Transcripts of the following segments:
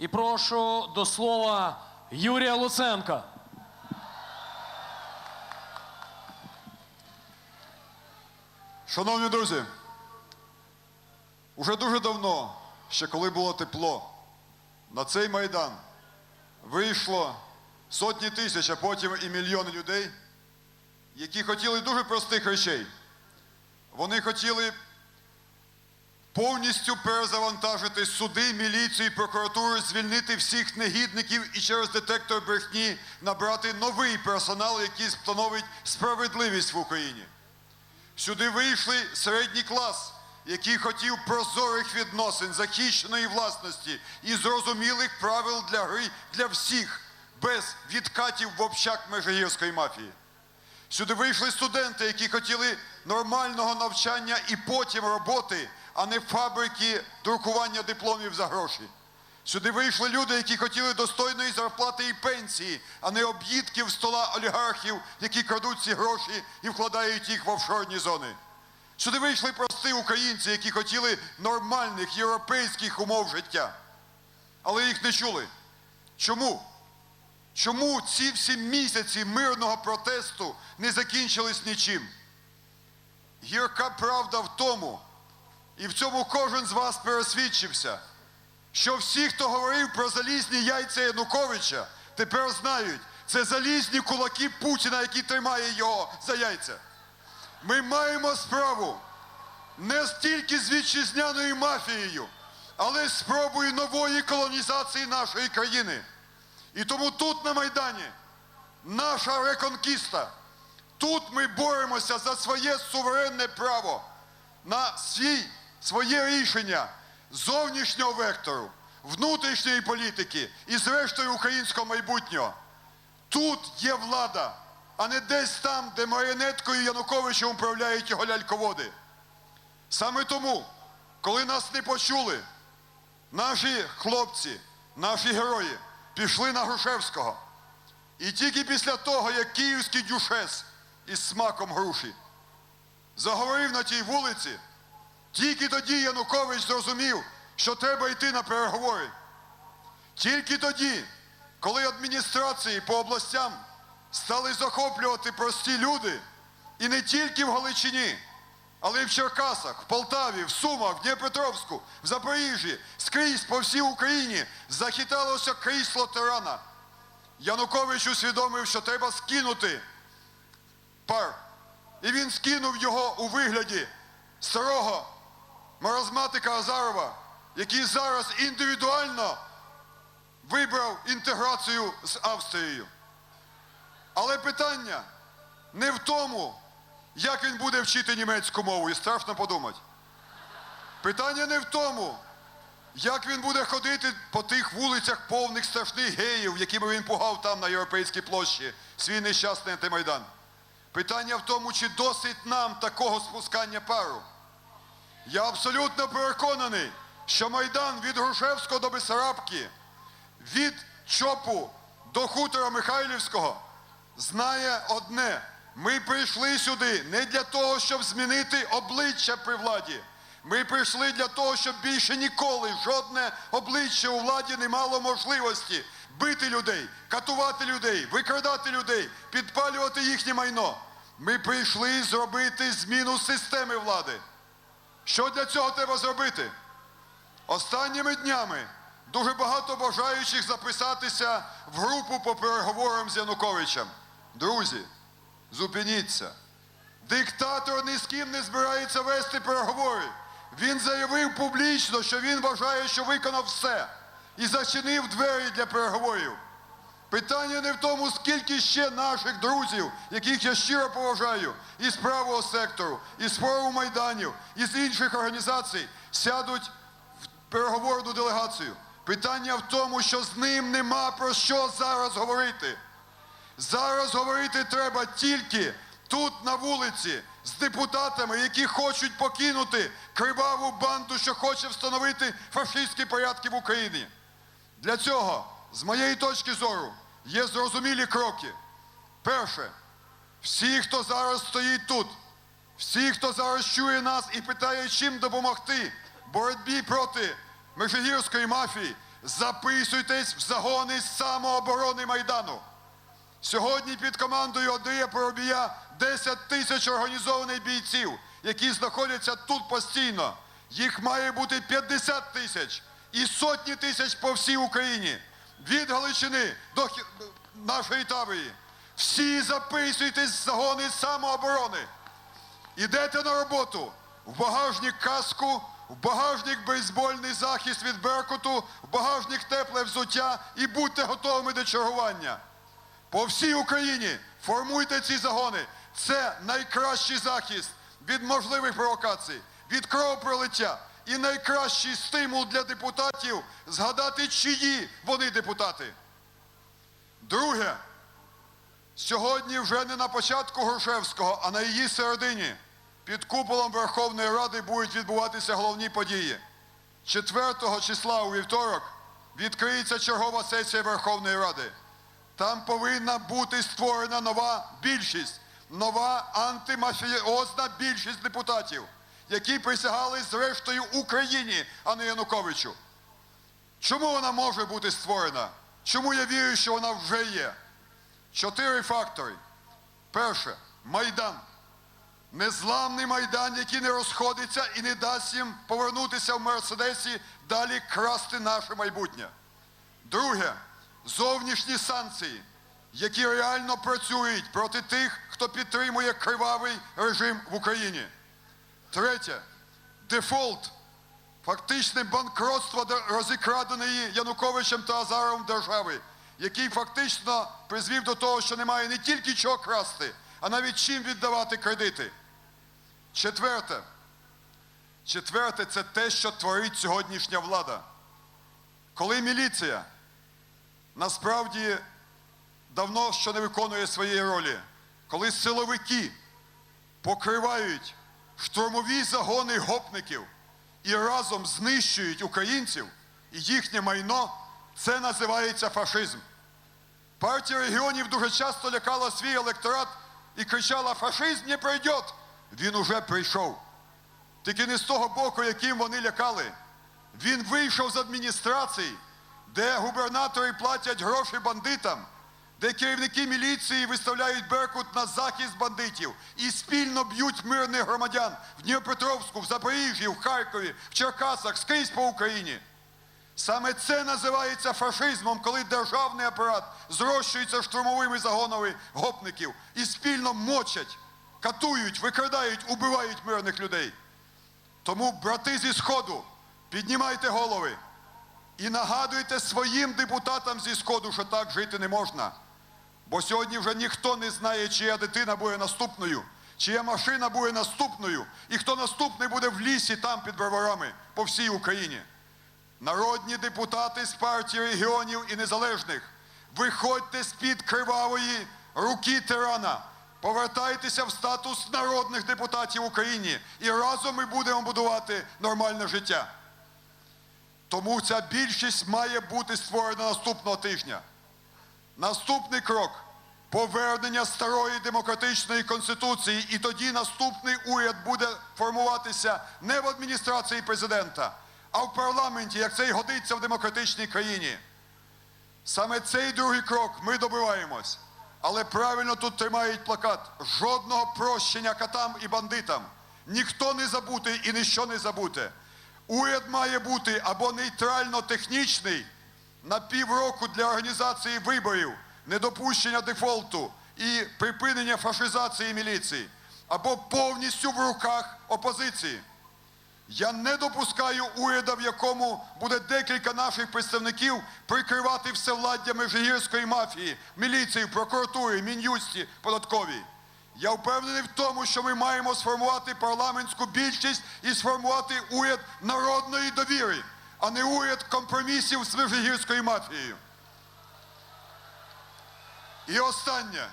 І прошу до слова Юрія Луценка. Шановні друзі, уже дуже давно, ще коли було тепло, на цей майдан вийшло сотні тисяч, а потім і мільйони людей, які хотіли дуже простих речей. Вони хотіли повністю перезавантажити суди, міліцію і прокуратуру, звільнити всіх негідників і через детектор брехні набрати новий персонал, який встановить справедливість в Україні. Сюди вийшли середній клас, який хотів прозорих відносин, захищеної власності і зрозумілих правил для гри для всіх, без відкатів в общак межигірської мафії. Сюди вийшли студенти, які хотіли нормального навчання і потім роботи, а не фабрики друкування дипломів за гроші. Сюди вийшли люди, які хотіли достойної зарплати і пенсії, а не об'їдків стола олігархів, які крадуть ці гроші і вкладають їх в офшорні зони. Сюди вийшли прості українці, які хотіли нормальних європейських умов життя. Але їх не чули. Чому? Чому ці всі місяці мирного протесту не закінчились нічим? Гірка правда в тому, і в цьому кожен з вас пересвідчився, що всі, хто говорив про залізні яйця Януковича, тепер знають, це залізні кулаки Путіна, які тримає його за яйця. Ми маємо справу не стільки з вітчизняною мафією, але з спробою нової колонізації нашої країни. І тому тут на Майдані наша реконкіста. Тут ми боремося за своє суверенне право на свій, своє рішення зовнішнього вектору, внутрішньої політики і, зрештою, українського майбутнього. Тут є влада, а не десь там, де маріонеткою Януковичем управляють його ляльководи. Саме тому, коли нас не почули, наші хлопці, наші герої пішли на Грушевського. І тільки після того, як київський дюшес із смаком груші заговорив на тій вулиці, тільки тоді Янукович зрозумів, що треба йти на переговори. Тільки тоді, коли адміністрації по областям стали захоплювати прості люди, і не тільки в Галичині, але й в Черкасах, в Полтаві, в Сумах, в Дніпропетровську, в Запоріжжі, скрізь по всій Україні захиталося крісло тирана. Янукович усвідомив, що треба скинути пар. І він скинув його у вигляді старого маразматика Азарова, який зараз індивідуально вибрав інтеграцію з Австрією. Але питання не в тому, як він буде вчити німецьку мову, і страшно подумати. Питання не в тому, як він буде ходити по тих вулицях повних страшних геїв, якими він пугав там на Європейській площі, свій нещасний антимайдан. Питання в тому, чи досить нам такого спускання пару. Я абсолютно переконаний, що Майдан від Грушевського до Бесарабки, від ЧОПу до хутора Михайлівського знає одне. Ми прийшли сюди не для того, щоб змінити обличчя при владі. Ми прийшли для того, щоб більше ніколи жодне обличчя у владі не мало можливості бити людей, катувати людей, викрадати людей, підпалювати їхнє майно. Ми прийшли зробити зміну системи влади. Що для цього треба зробити? Останніми днями дуже багато бажаючих записатися в групу по переговорам з Януковичем. Друзі, зупиніться. Диктатор ні з ким не збирається вести переговори. Він заявив публічно, що він вважає, що виконав все і зачинив двері для переговорів. Питання не в тому, скільки ще наших друзів, яких я щиро поважаю, із правого сектору, із форуму майданів, із інших організацій сядуть в переговорну делегацію. Питання в тому, що з ним нема про що зараз говорити. Зараз говорити треба тільки тут на вулиці з депутатами, які хочуть покинути криваву банду, що хоче встановити фашистські порядки в Україні. Для цього, з моєї точки зору, є зрозумілі кроки. Перше, всі, хто зараз стоїть тут, всі, хто зараз чує нас і питає, чим допомогти боротьбі проти межигірської мафії, записуйтесь в загони самооборони Майдану. Сьогодні під командою Андрія Поробія 10 тисяч організованих бійців, які знаходяться тут постійно. Їх має бути 50 тисяч і сотні тисяч по всій Україні. Від Галичини до нашої Таврії. Всі записуйтесь в загони самооборони. Ідете на роботу в багажник каску, в багажник бейсбольний захист від беркуту, в багажник тепле взуття і будьте готовими до чергування. По всій Україні формуйте ці загони. Це найкращий захист від можливих провокацій, від кровопролиття і найкращий стимул для депутатів згадати, чиї вони депутати. Друге, сьогодні вже не на початку Грушевського, а на її середині під куполом Верховної Ради будуть відбуватися головні події. 4 числа у вівторок відкриється чергова сесія Верховної Ради. Там повинна бути створена нова більшість, нова антимафіозна більшість депутатів, які присягали зрештою Україні, а не Януковичу. Чому вона може бути створена? Чому я вірю, що вона вже є? Чотири фактори. Перше Майдан. Незламний майдан, який не розходиться і не дасть їм повернутися в Мерседесі далі красти наше майбутнє. Друге зовнішні санкції, які реально працюють проти тих, хто підтримує кривавий режим в Україні. Третє дефолт, фактичне банкротство де- розікраденої Януковичем та Азаровим держави, який фактично призвів до того, що немає не тільки чого красти, а навіть чим віддавати кредити. Четверте. Четверте це те, що творить сьогоднішня влада. Коли міліція насправді давно що не виконує своєї ролі, коли силовики покривають штурмові загони гопників і разом знищують українців і їхнє майно, це називається фашизм. Партія регіонів дуже часто лякала свій електорат і кричала: фашизм не пройде. Він уже прийшов. Тільки не з того боку, яким вони лякали. Він вийшов з адміністрації, де губернатори платять гроші бандитам, де керівники міліції виставляють Беркут на захист бандитів і спільно б'ють мирних громадян в Дніпропетровську, в Запоріжжі, в Харкові, в Черкасах, скрізь по Україні. Саме це називається фашизмом, коли державний апарат зрощується штурмовими загонами гопників і спільно мочать, катують, викрадають, убивають мирних людей. Тому, брати зі Сходу, піднімайте голови і нагадуйте своїм депутатам зі Сходу, що так жити не можна. Бо сьогодні вже ніхто не знає, чия дитина буде наступною, чия машина буде наступною, і хто наступний буде в лісі там під броварами по всій Україні. Народні депутати з партії регіонів і незалежних, виходьте з-під кривавої руки тирана, повертайтеся в статус народних депутатів України і разом ми будемо будувати нормальне життя. Тому ця більшість має бути створена наступного тижня. Наступний крок повернення старої демократичної конституції, і тоді наступний уряд буде формуватися не в адміністрації президента, а в парламенті, як це й годиться в демократичній країні. Саме цей другий крок ми добиваємось. Але правильно тут тримають плакат: жодного прощення катам і бандитам. Ніхто не забутий і ніщо не забуте. Уряд має бути або нейтрально-технічний на півроку для організації виборів, недопущення дефолту і припинення фашизації міліції, або повністю в руках опозиції. Я не допускаю уряда, в якому буде декілька наших представників прикривати всевладдя межигірської мафії, міліції, прокуратури, мін'юсті, податковій. Я впевнений в тому, що ми маємо сформувати парламентську більшість і сформувати уряд народної довіри, а не уряд компромісів з межигірською мафією. І останнє.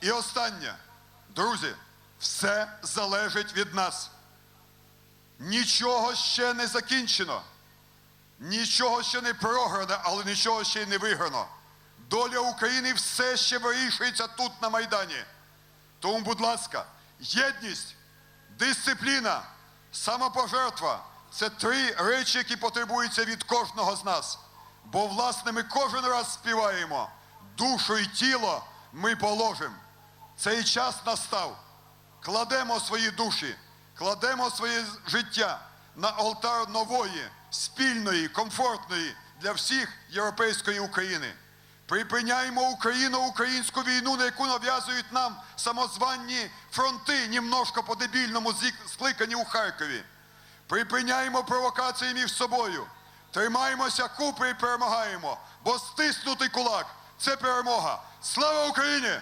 І останнє. Друзі, все залежить від нас. Нічого ще не закінчено. Нічого ще не програно, але нічого ще й не виграно. Доля України все ще вирішується тут на Майдані. Тому, будь ласка, єдність, дисципліна, самопожертва це три речі, які потребуються від кожного з нас. Бо, власне, ми кожен раз співаємо душу і тіло ми положимо. Цей час настав. Кладемо свої душі, кладемо своє життя на алтар нової, спільної, комфортної для всіх європейської України. Припиняємо Україно-українську війну, на яку нав'язують нам самозванні фронти, німножко по-дебільному скликані у Харкові. Припиняємо провокації між собою. Тримаємося купи і перемагаємо, бо стиснутий кулак це перемога. Слава Україні!